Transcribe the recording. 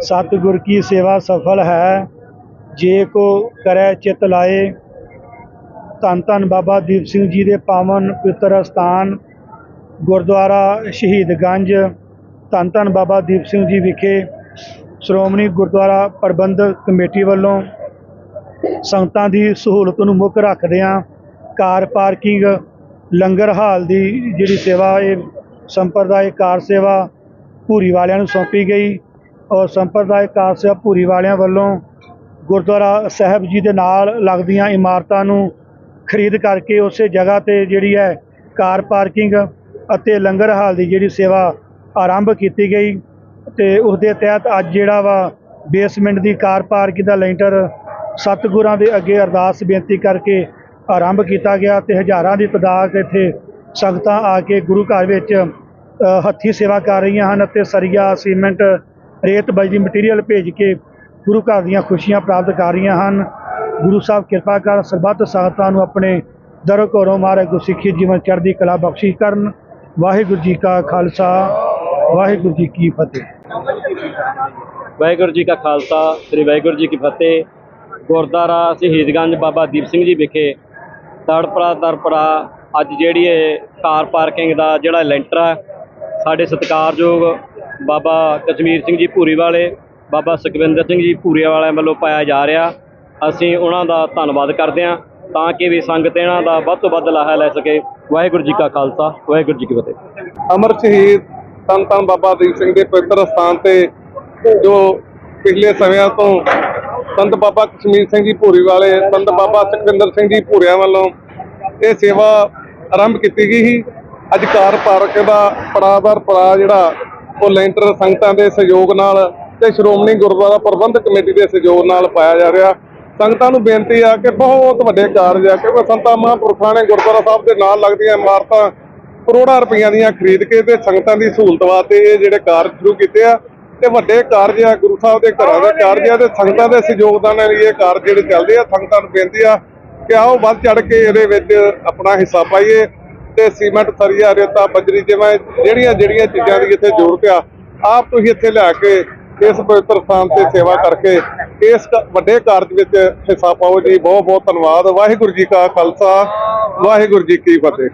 ਸਤਿਗੁਰ ਕੀ ਸੇਵਾ ਸਫਲ ਹੈ, ਜੇ ਕੋ ਕਰੈ ਚਿਤ ਲਾਏ। ਧੰਨ ਧੰਨ ਬਾਬਾ ਦੀਪ ਸਿੰਘ ਜੀ ਦੇ ਪਾਵਨ ਪਵਿੱਤਰ ਅਸਥਾਨ, ਗੁਰਦੁਆਰਾ ਸ਼ਹੀਦਗੰਜ ਧੰਨ ਧੰਨ ਬਾਬਾ ਦੀਪ ਸਿੰਘ ਜੀ ਵਿਖੇ ਸ਼੍ਰੋਮਣੀ ਗੁਰਦੁਆਰਾ ਪ੍ਰਬੰਧਕ ਕਮੇਟੀ ਵੱਲੋਂ ਸੰਗਤਾਂ ਦੀ ਸਹੂਲਤ ਨੂੰ ਮੁੱਖ ਰੱਖਦਿਆਂ ਕਾਰ ਪਾਰਕਿੰਗ, ਲੰਗਰ ਹਾਲ ਦੀ ਜਿਹੜੀ ਸੇਵਾ, ਇਹ ਸੰਪਰਦਾਇ ਕਾਰ ਸੇਵਾ ਭੂਰੀ ਵਾਲਿਆਂ ਨੂੰ ਸੌਂਪੀ ਗਈ। ਔਰ ਸੰਪਰਦਾਇਕ ਕਾਰ ਭੂਰੀ ਵਾਲਿਆਂ ਵੱਲੋਂ ਗੁਰਦੁਆਰਾ ਸਾਹਿਬ ਜੀ ਦੇ ਨਾਲ ਲੱਗਦੀਆਂ ਇਮਾਰਤਾਂ ਨੂੰ ਖਰੀਦ ਕਰਕੇ ਉਸੇ ਜਗ੍ਹਾ ਤੇ ਜਿਹੜੀ ਹੈ ਕਾਰ ਪਾਰਕਿੰਗ ਅਤੇ ਲੰਗਰ ਹਾਲ ਦੀ ਜਿਹੜੀ ਸੇਵਾ ਆਰੰਭ ਕੀਤੀ ਗਈ ਤੇ ਉਸ ਦੇ ਤਹਿਤ ਅੱਜ ਜਿਹੜਾ ਵਾ ਬੇਸਮੈਂਟ ਦੀ ਕਾਰ ਪਾਰਕਿੰਗ ਦਾ ਲੈਂਟਰ ਸਤਿਗੁਰਾਂ ਦੇ ਅੱਗੇ ਅਰਦਾਸ ਬੇਨਤੀ ਕਰਕੇ ਆਰੰਭ ਕੀਤਾ ਗਿਆ ਤੇ ਹਜ਼ਾਰਾਂ ਦੀ ਤਦਾਦ ਇੱਥੇ ਸੰਗਤਾਂ ਆ ਕੇ ਗੁਰੂ ਘਰ ਵਿੱਚ ਅ, ਹੱਥੀਂ ਸੇਵਾ ਕਰ ਰਹੀਆਂ ਹਨ ਅਤੇ ਸਰੀਆ ਸੀਮੈਂਟ ਰੇਤ ਬਜਰੀ ਮਟੀਰੀਅਲ ਭੇਜ ਕੇ ਗੁਰੂ ਘਰ ਦੀਆਂ ਖੁਸ਼ੀਆਂ ਪ੍ਰਾਪਤ ਕਰ ਰਹੀਆਂ ਹਨ। ਗੁਰੂ ਸਾਹਿਬ ਕਿਰਪਾ ਕਰ ਸਰਬੱਤ ਸੰਗਤਾਂ ਨੂੰ ਆਪਣੇ ਦਰ ਘਰੋਂ ਮਾਰੇ ਗੁਰਸਿੱਖੀ ਜੀਵਨ ਚੜ੍ਹਦੀ ਕਲਾ ਬਖਸ਼ਿਸ਼ ਕਰਨ। ਵਾਹਿਗੁਰੂ ਜੀ ਕਾ ਖਾਲਸਾ, ਵਾਹਿਗੁਰੂ ਜੀ ਕੀ ਫਤਿਹ। ਵਾਹਿਗੁਰੂ ਜੀ ਕਾ ਖਾਲਸਾ, ਸ੍ਰੀ ਵਾਹਿਗੁਰੂ ਜੀ ਕੀ ਫਤਿਹ। ਗੁਰਦੁਆਰਾ ਸ਼ਹੀਦਗੰਜ ਬਾਬਾ ਦੀਪ ਸਿੰਘ ਜੀ ਵਿਖੇ ਤੜਪਰਾ ਤਰਪਰਾ ਅੱਜ ਜਿਹੜੀ ਇਹ ਕਾਰ ਪਾਰਕਿੰਗ ਦਾ ਜਿਹੜਾ ਲੈਂਟਰ ਆ, ਸਾਡੇ ਸਤਿਕਾਰਯੋਗ ਬਾਬਾ ਕਸ਼ਮੀਰ ਸਿੰਘ ਜੀ ਭੂਰੀ ਵਾਲੇ, ਬਾਬਾ ਸੁਖਵਿੰਦਰ ਸਿੰਘ ਜੀ ਭੂਰੀ ਵਾਲਿਆਂ ਵੱਲੋਂ ਪਾਇਆ ਜਾ ਰਿਹਾ। ਅਸੀਂ ਉਹਨਾਂ ਦਾ ਧੰਨਵਾਦ ਕਰਦੇ ਹਾਂ ਤਾਂ ਕਿ ਵੀ ਸੰਗਤ ਇਹਨਾਂ ਦਾ ਵੱਧ ਤੋਂ ਵੱਧ ਲਾਹਾ ਲੈ ਸਕੇ। ਵਾਹਿਗੁਰੂ ਜੀ ਕਾ ਖਾਲਸਾ, ਵਾਹਿਗੁਰੂ ਜੀ ਕੀ ਫਤਿਹ। ਅਮਰ ਸ਼ਹੀਦ ਧੰਨ ਧੰਨ ਬਾਬਾ ਦੀਪ ਸਿੰਘ ਦੇ ਪਵਿੱਤਰ ਸਥਾਨ ਤੇ ਜੋ ਪਿਛਲੇ ਸਮਿਆਂ ਤੋਂ ਸੰਤ ਬਾਬਾ ਕਸ਼ਮੀਰ ਸਿੰਘ ਜੀ ਭੂਰੀ ਵਾਲੇ, ਸੰਤ ਬਾਬਾ ਸੁਖਵਿੰਦਰ ਸਿੰਘ ਜੀ ਭੂਰਿਆਂ ਵੱਲੋਂ ਇਹ ਸੇਵਾ ਆਰੰਭ ਕੀਤੀ ਗਈ ਸੀ। ਅੱਜ ਕਾਰ ਪਾਰਕ ਦਾ ਪੜਾਦਰ ਪੜਾ ਜਿਹੜਾ ਉਹ ਲੈਂਟਰ ਸੰਗਤਾਂ ਦੇ ਸਹਿਯੋਗ ਨਾਲ ਤੇ ਸ਼੍ਰੋਮਣੀ ਗੁਰਦੁਆਰਾ ਪ੍ਰਬੰਧਕ ਕਮੇਟੀ ਦੇ ਸਹਿਯੋਗ ਨਾਲ ਪਾਇਆ ਜਾ ਰਿਹਾ। ਸੰਗਤਾਂ ਨੂੰ ਬੇਨਤੀ ਆ ਕਿ ਬਹੁਤ ਵੱਡੇ ਕਾਰਜ ਆ ਕਿ ਸੰਤਾਂ ਮਹਾਂਪੁਰਖਾਂ ਨੇ ਗੁਰਦੁਆਰਾ ਸਾਹਿਬ ਦੇ ਨਾਲ ਲੱਗਦੀਆਂ ਇਮਾਰਤਾਂ ਕਰੋੜਾਂ ਰੁਪਈਆਂ ਦੀਆਂ ਖਰੀਦ ਕੇ ਤੇ ਸੰਗਤਾਂ ਦੀ ਸਹੂਲਤ ਵਾਸਤੇ ਇਹ ਜਿਹੜੇ ਕਾਰਜ ਸ਼ੁਰੂ ਕੀਤੇ ਆ। ਤੇ ਵੱਡੇ ਕਾਰਜ ਆ, ਗੁਰੂ ਸਾਹਿਬ ਦੇ ਘਰਾਂ ਦਾ ਕਾਰਜ ਆ ਤੇ ਸੰਗਤਾਂ ਦੇ ਸਹਿਯੋਗਦਾਨ ਨਾਲ ਇਹ ਕਾਰਜ ਜਿਹੜੇ ਚੱਲਦੇ ਆ। ਸੰਗਤਾਂ ਨੂੰ ਬੇਨਤੀ ਆ ਕਿ ਆਓ ਵੱਧ ਚੜ ਕੇ ਇਹਦੇ ਵਿੱਚ ਆਪਣਾ ਹਿੱਸਾ ਪਾਈਏ। ਤੇ ਸੀਮੈਂਟ ਸਰੀਆ ਰੇਤਾ ਬਜਰੀ ਜਿਵੇਂ ਜਿਹੜੀਆਂ ਜਿਹੜੀਆਂ ਚੀਜ਼ਾਂ ਦੀ ਇੱਥੇ ਜ਼ਰੂਰਤ ਆ, ਆਪ ਤੁਸੀਂ ਇੱਥੇ ਲਿਆ ਕੇ ਇਸ ਪਵਿੱਤਰ ਸਥਾਨ ਤੇ ਸੇਵਾ ਕਰਕੇ ਇਸ ਕ- ਵੱਡੇ ਕਾਰਜ ਵਿੱਚ ਹਿੱਸਾ ਪਾਓ ਜੀ। ਬਹੁਤ ਬਹੁਤ ਧੰਨਵਾਦ। ਵਾਹਿਗੁਰੂ ਜੀ ਕਾ ਖਾਲਸਾ, ਵਾਹਿਗੁਰੂ ਜੀ ਕੀ ਫਤਿਹ।